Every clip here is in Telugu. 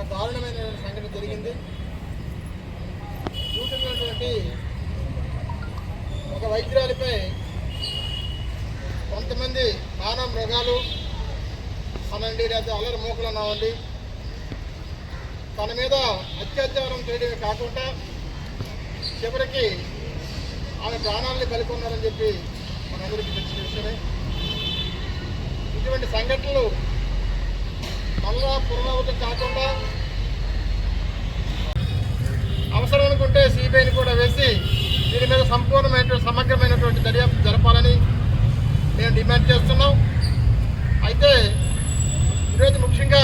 ఒక దారుణమైన సంఘటన జరిగింది. చూసినటువంటి ఒక వైద్యురాలిపై కొంతమంది మానవ మృగాలు అనండి లేదా అల్లరి మూకలు అన్నామండి తన మీద అత్యాచారం చేయడమే కాకుండా చివరికి ఆమె ప్రాణాలని కలుపుకున్నారని చెప్పి మనందరికీ తెలిసిన విషయమే. ఇటువంటి సంఘటనలు మళ్ళా పునరావృతం కాకుండా అవసరం అనుకుంటే సిబిఐని కూడా వేసి దీని మీద సంపూర్ణమైనటువంటి సమగ్రమైనటువంటి దర్యాప్తు జరపాలని మేము డిమాండ్ చేస్తున్నాం. అయితే ఈరోజు ముఖ్యంగా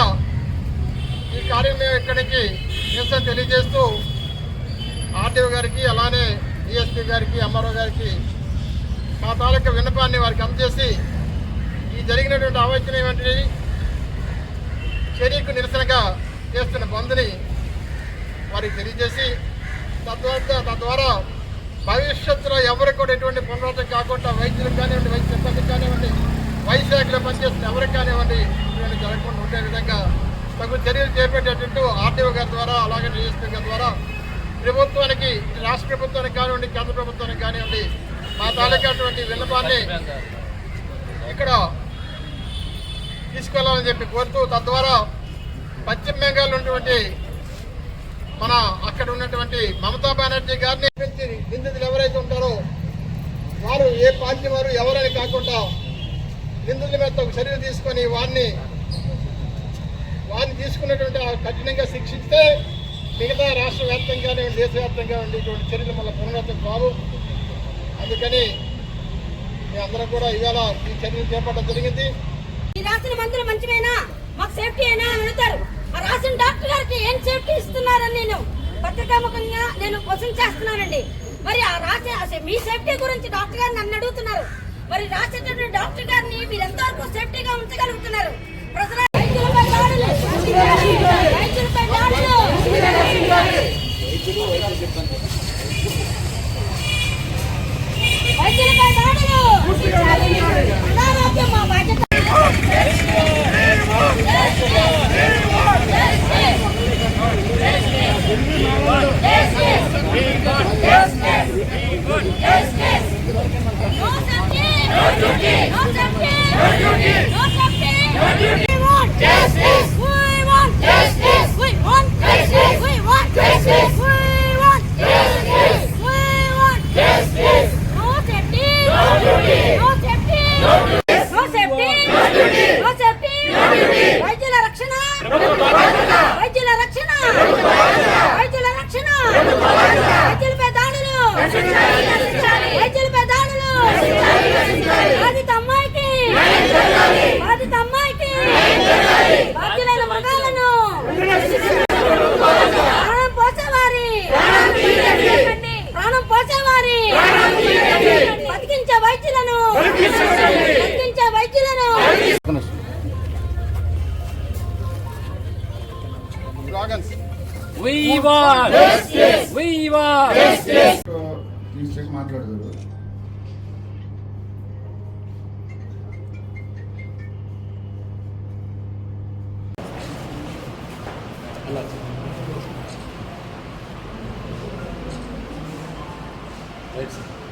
ఈ కార్యం మేము ఇక్కడి నుంచి నిరసన తెలియజేస్తూ ఆర్టీఓ గారికి అలానే డిఎస్పీ గారికి ఎంఆర్ఓ గారికి మా తాలూకా విన్నపాన్ని వారికి అందజేసి ఈ జరిగినటువంటి అవాంఛనీయమైనటువంటి చర్యకు నిరసనగా చేస్తున్న బంద్ని వారికి తెలియజేసి తద్వారా తద్వారా భవిష్యత్తులో ఎవరికి కూడా ఎటువంటి పునరావృతం కాకుండా వైద్యులకు కానివ్వండి వైద్య సిబ్బందికి కానివ్వండి వైశాఖలో పనిచేస్తున్న ఎవరికి కానివ్వండి ఇటువంటి జరగకుండా ఉండే విధంగా తగు చర్యలు చేపట్టేటట్టు ఆర్టీఓ గారి ద్వారా అలాగే డిఎస్పీ గారి ద్వారా ప్రభుత్వానికి రాష్ట్ర ప్రభుత్వానికి కానివ్వండి కేంద్ర ప్రభుత్వానికి కానివ్వండి మా తాలూకాటువంటి విన్నపాన్ని ఇక్కడ తీసుకెళ్ళాలని చెప్పి కోరుతూ తద్వారా పశ్చిమ బెంగాల్ ఉన్నటువంటి మన అక్కడ ఉన్నటువంటి మమతా బెనర్జీ గారిని పెంచి నిందితులు ఎవరైతే ఉంటారో వారు ఏ పార్టీ వారు ఎవరని కాకుండా నిందితుల మీద ఒక చర్యలు తీసుకొని వారిని వారిని తీసుకున్నటువంటి కఠినంగా శిక్షిస్తే మిగతా రాష్ట్ర వ్యాప్తంగానే దేశవ్యాప్తంగా ఉండేటువంటి చర్యలు మళ్ళీ పునరావృతం కావు. అందుకని మీ అందరం కూడా ఇవాళ ఈ చర్యలు చేపట్టడం జరిగింది. ఈ రాసిన మందులు మంచివేనా మాకు సేఫ్టీ అయినా అని అడుగుతారు. రాసిన డాక్టర్ గారికి ఏం సేఫ్టీ ఇస్తున్నారని నేను పత్రికాముఖంగా నేను క్వశ్చన్ చేస్తున్నానండి. మరి ఆ రాసే మీ సేఫ్టీ గురించి డాక్టర్ గారు నన్ను అడుగుతున్నారు. మరి రాసేటటువంటి డాక్టర్ గారిని మీరు ఎంతవరకు సేఫ్టీగా ఉంచగలుగుతున్నారు? ప్రజల రైతులపై దాడులు. Yes, మాట్లాడతారు Right, sir.